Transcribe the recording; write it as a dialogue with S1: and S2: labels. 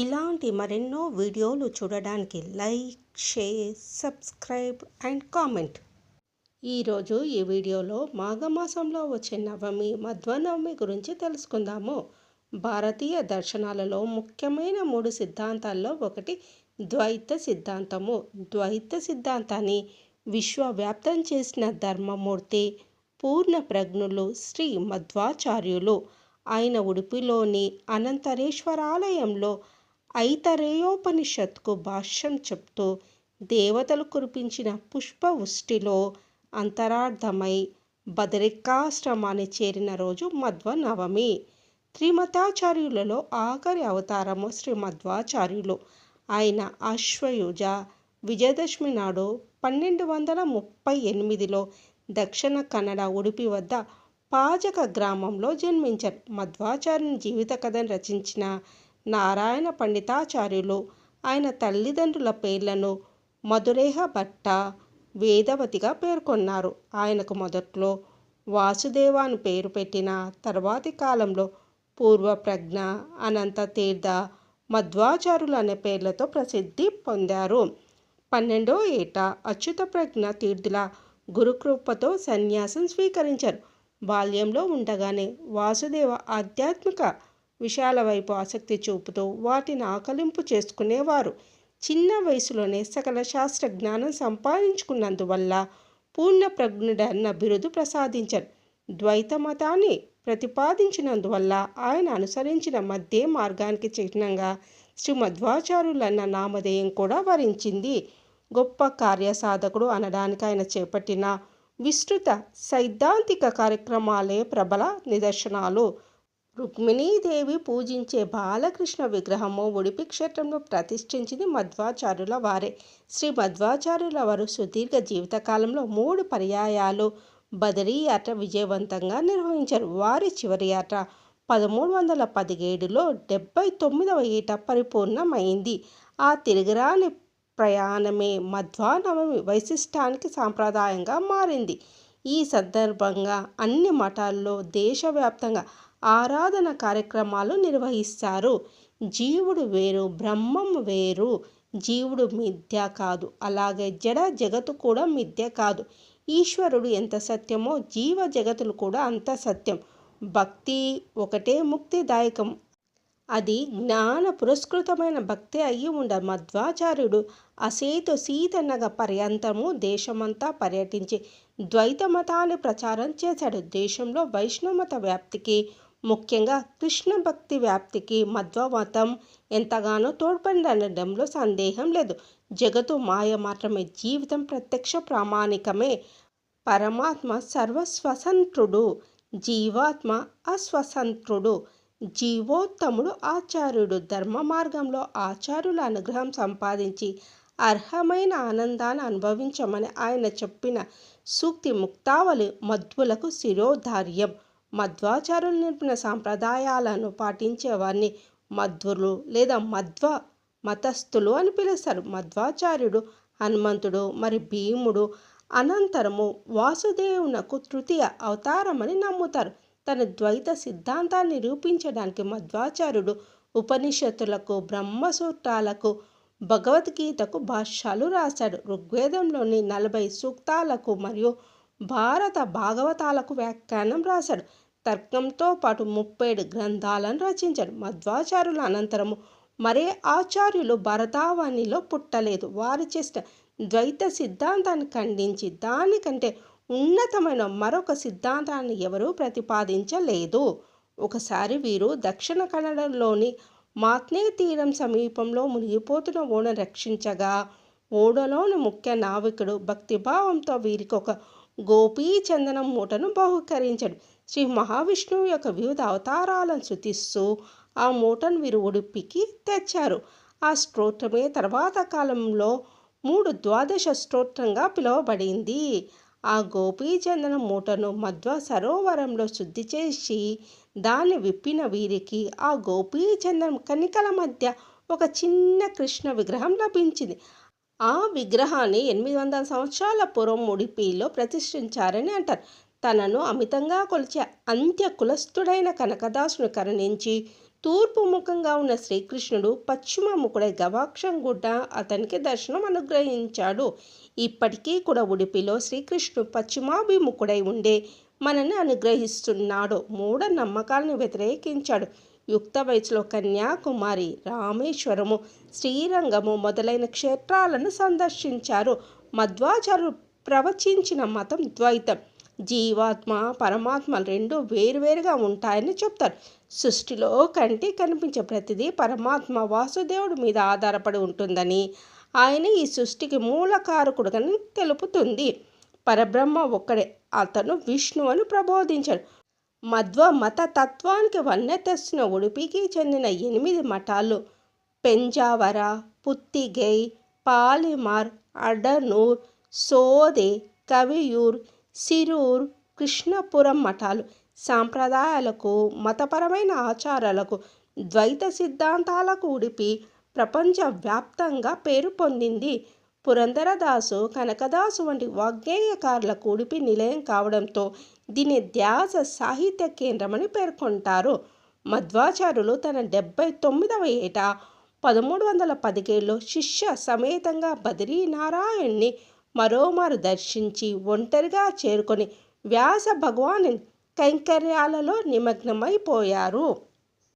S1: ఇలాంటి మరెన్నో వీడియోలు చూడడానికి like share subscribe and comment. ఈరోజు ఈ వీడియోలో మాఘమాసంలో వచ్చే నవమి మధ్వనవమి గురించి తెలుసుకుందాము. భారతీయ దర్శనాలలో ముఖ్యమైన మూడు సిద్ధాంతాల్లో ఒకటి ద్వైత సిద్ధాంతము. ద్వైత సిద్ధాంతాన్ని విశ్వవ్యాప్తం చేసిన ధర్మమూర్తి పూర్ణ ప్రజ్ఞులు శ్రీ మధ్వాచార్యులు. ఆయన ఉడుపిలోని అనంతరేశ్వరాలయంలో ఐతరేయోపనిషత్కు భాష్యం చెప్తూ దేవతలు కురిపించిన పుష్ప వృష్టిలో అంతరార్థమై బదరికాశ్రమాన్ని చేరిన రోజు మధ్వ నవమి త్రిమతాచార్యులలో ఆఖరి అవతారము శ్రీ మధ్వాచార్యులు ఆయన అశ్వయుజ విజయదశమి నాడు పన్నెండు వందల ముప్పై ఎనిమిదిలో దక్షిణ కన్నడ ఉడిపి వద్ద పాజక గ్రామంలో జన్మించారు మధ్వాచార్యుని జీవిత కథను రచించిన నారాయణ పండితాచార్యులు. ఆయన తల్లిదండ్రుల పేర్లను మధురేహ భట్ట వేదవతిగా పేర్కొన్నారు. ఆయనకు మొదట్లో వాసుదేవ అని పేరు పెట్టిన తర్వాతి కాలంలో పూర్వప్రజ్ఞ అనంత తీర్థ మధ్వాచారులు అనే పేర్లతో ప్రసిద్ధి పొందారు. పన్నెండో ఏట అచ్యుత ప్రజ్ఞ తీర్థుల గురుకృపతో సన్యాసం స్వీకరించారు. బాల్యంలో ఉండగానే వాసుదేవ ఆధ్యాత్మిక విషయాల వైపు ఆసక్తి చూపుతూ వాటిని ఆకలింపు చేసుకునేవారు. చిన్న వయసులోనే సకల శాస్త్ర జ్ఞానం సంపాదించుకున్నందువల్ల పూర్ణ ప్రజ్ఞుడన్న బిరుదు ప్రసాదించారు ద్వైత మతాన్ని ప్రతిపాదించినందువల్ల ఆయన అనుసరించిన మధ్య మార్గానికి చిహ్నంగా శ్రీమధ్వాచార్యులన్న నామధేయం కూడా వరించింది. గొప్ప కార్యసాధకుడు అనడానికి ఆయన చేపట్టిన విస్తృత సైద్ధాంతిక కార్యక్రమాలే ప్రబల నిదర్శనాలు. రుక్మిణీదేవి పూజించే బాలకృష్ణ విగ్రహము ఉడిపి క్షేత్రంలో ప్రతిష్ఠించింది మధ్వాచార్యుల వారే. శ్రీ మధ్వాచార్యుల వారు సుదీర్ఘ జీవితకాలంలో మూడు పర్యాయాలు బదిరీ యాత్ర విజయవంతంగా నిర్వహించారు. వారి చివరి యాత్ర పదమూడు వందల పదిహేడులో డెబ్బై తొమ్మిదవ ఏట పరిపూర్ణమైంది. ఆ తిరిగిరాని ప్రయాణమే మధ్వానవమి వైశిష్టానికి సాంప్రదాయంగా మారింది. ఈ సందర్భంగా అన్ని మఠాల్లో దేశవ్యాప్తంగా ఆరాధన కార్యక్రమాలు నిర్వహిస్తారు. జీవుడు వేరు బ్రహ్మం వేరు. జీవుడు మిథ్య కాదు. అలాగే జడ జగత్తు కూడా మిథ్య కాదు. ఈశ్వరుడు ఎంత సత్యమో జీవ జగతులు కూడా అంత సత్యం. భక్తి ఒకటే ముక్తిదాయకం. అది జ్ఞాన పురస్కృతమైన భక్తి అయి ఉండ మధ్వాచార్యుడు అసేతు సీతనగ పర్యంతము దేశమంతా పర్యటించి ద్వైత మతాన్ని ప్రచారం చేశాడు. దేశంలో వైష్ణవమత వ్యాప్తికి ముఖ్యంగా కృష్ణ భక్తి వ్యాప్తికి మధ్వమతం ఎంతగానో తోడ్పడడంలో సందేహం లేదు. జగత్తు మాయ మాత్రమే జీవితం ప్రత్యక్ష ప్రామాణికమే. పరమాత్మ సర్వస్వతంత్రుడు జీవాత్మ అస్వతంత్రుడు జీవోత్తముడు ఆచార్యుడు. ధర్మ మార్గంలో ఆచార్యుల అనుగ్రహం సంపాదించి అర్హమైన ఆనందాన్ని అనుభవించమని ఆయన చెప్పిన సూక్తి ముక్తావళి మధ్వులకు శిరోధార్యం. మధ్వాచారులు నేర్పిన సాంప్రదాయాలను పాటించేవారిని మధ్వరులు లేదా మధ్వ మతస్థులు అని పిలుస్తారు. మధ్వాచార్యుడు హనుమంతుడు మరి భీముడు అనంతరము వాసుదేవునకు తృతీయ అవతారమని నమ్ముతారు. తన ద్వైత సిద్ధాంతాన్ని నిరూపించడానికి మధ్వాచార్యుడు ఉపనిషత్తులకు బ్రహ్మసూత్రాలకు భగవద్గీతకు భాష్యాలు రాశాడు. ఋగ్వేదంలోని నలభై సూక్తాలకు మరియు భారత భాగవతాలకు వ్యాఖ్యానం రాశాడు. తర్కంతో పాటు ముప్పేడు గ్రంథాలను రచించాడు. మధ్వాచార్యుల అనంతరము మరే ఆచార్యులు భరతావనిలో పుట్టలేదు. వారు చేసిన ద్వైత సిద్ధాంతాన్ని ఖండించి దానికంటే ఉన్నతమైన మరొక సిద్ధాంతాన్ని ఎవరూ ప్రతిపాదించలేదు. ఒకసారి వీరు దక్షిణ కన్నడలోని మాత్నే తీరం సమీపంలో మునిగిపోతున్న ఓడను రక్షించగా ఓడలోని ముఖ్య నావికుడు భక్తిభావంతో వీరికి ఒక గోపీ చందనం మూటను బహుకరించాడు. శ్రీ మహావిష్ణువు యొక్క వివిధ అవతారాలను శృతిస్తూ ఆ మూటను వీరు ఉడిపికి తెచ్చారు. ఆ స్తోత్రమే తర్వాత కాలంలో మూడు ద్వాదశ స్తోత్రంగా పిలువబడింది. ఆ గోపీచందన మూటను మధ్వ సరోవరంలో శుద్ధి చేసి దాన్ని విప్పిన వీరికి ఆ గోపీచందనం కనికల మధ్య ఒక చిన్న కృష్ణ విగ్రహం లభించింది. ఆ విగ్రహాన్ని ఎనిమిది వందల సంవత్సరాల పూర్వం ఉడిపిలో ప్రతిష్ఠించారని అంటారు. తనను అమితంగా కొలిచే అంత్య కులస్థుడైన కనకదాసును కరుణించి తూర్పు ముఖంగా ఉన్న శ్రీకృష్ణుడు పశ్చిమ ముఖుడై గవాక్షం గుడ్డ అతనికి దర్శనం అనుగ్రహించాడు. ఇప్పటికీ కూడా ఉడిపిలో శ్రీకృష్ణుడు పశ్చిమాభిముఖుడై ఉండే మనని అనుగ్రహిస్తున్నాడు. మూఢ నమ్మకాలను వ్యతిరేకించాడు. యుక్త వయసులో కన్యాకుమారి రామేశ్వరము శ్రీరంగము మొదలైన క్షేత్రాలను సందర్శించారు. మధ్వాచారు ప్రవచించిన మతం ద్వైతం. జీవాత్మ పరమాత్మ రెండు వేరువేరుగా ఉంటాయని చెప్తారు. సృష్టిలో కంటి కనిపించే ప్రతిదీ పరమాత్మ వాసుదేవుడి మీద ఆధారపడి ఉంటుందని ఆయన ఈ సృష్టికి మూలకారకుడుగా తెలుపుతుంది. పరబ్రహ్మ ఒక్కడే అతను విష్ణు అని ప్రబోధించాడు. మధ్వ మత తత్వానికి వన్నె తెస్తున్న ఉడిపికి చెందిన ఎనిమిది మఠాలు పెంజావర పుత్తిగై పాలిమార్ అడనూర్ సోదే కవియూర్ సిరూర్ కృష్ణపురం మఠాలు సాంప్రదాయాలకు మతపరమైన ఆచారాలకు ద్వైత సిద్ధాంతాలకు ఉడిపి ప్రపంచవ్యాప్తంగా పేరు పొందింది. పురంధరదాసు కనకదాసు వంటి వాగ్గేయకారులకు ఉడిపి నిలయం కావడంతో దీని ధ్యాస సాహిత్య కేంద్రమని పేర్కొంటారు. మధ్వాచార్యులు తన డెబ్బై తొమ్మిదవ ఏట పదమూడు వందల పదిహేడులో శిష్య సమేతంగా బద్రీనారాయణ్ణి మరోమారు దర్శించి ఒంటరిగా చేరుకొని వ్యాస భగవాను కైంకర్యాలలో నిమగ్నమైపోయారు.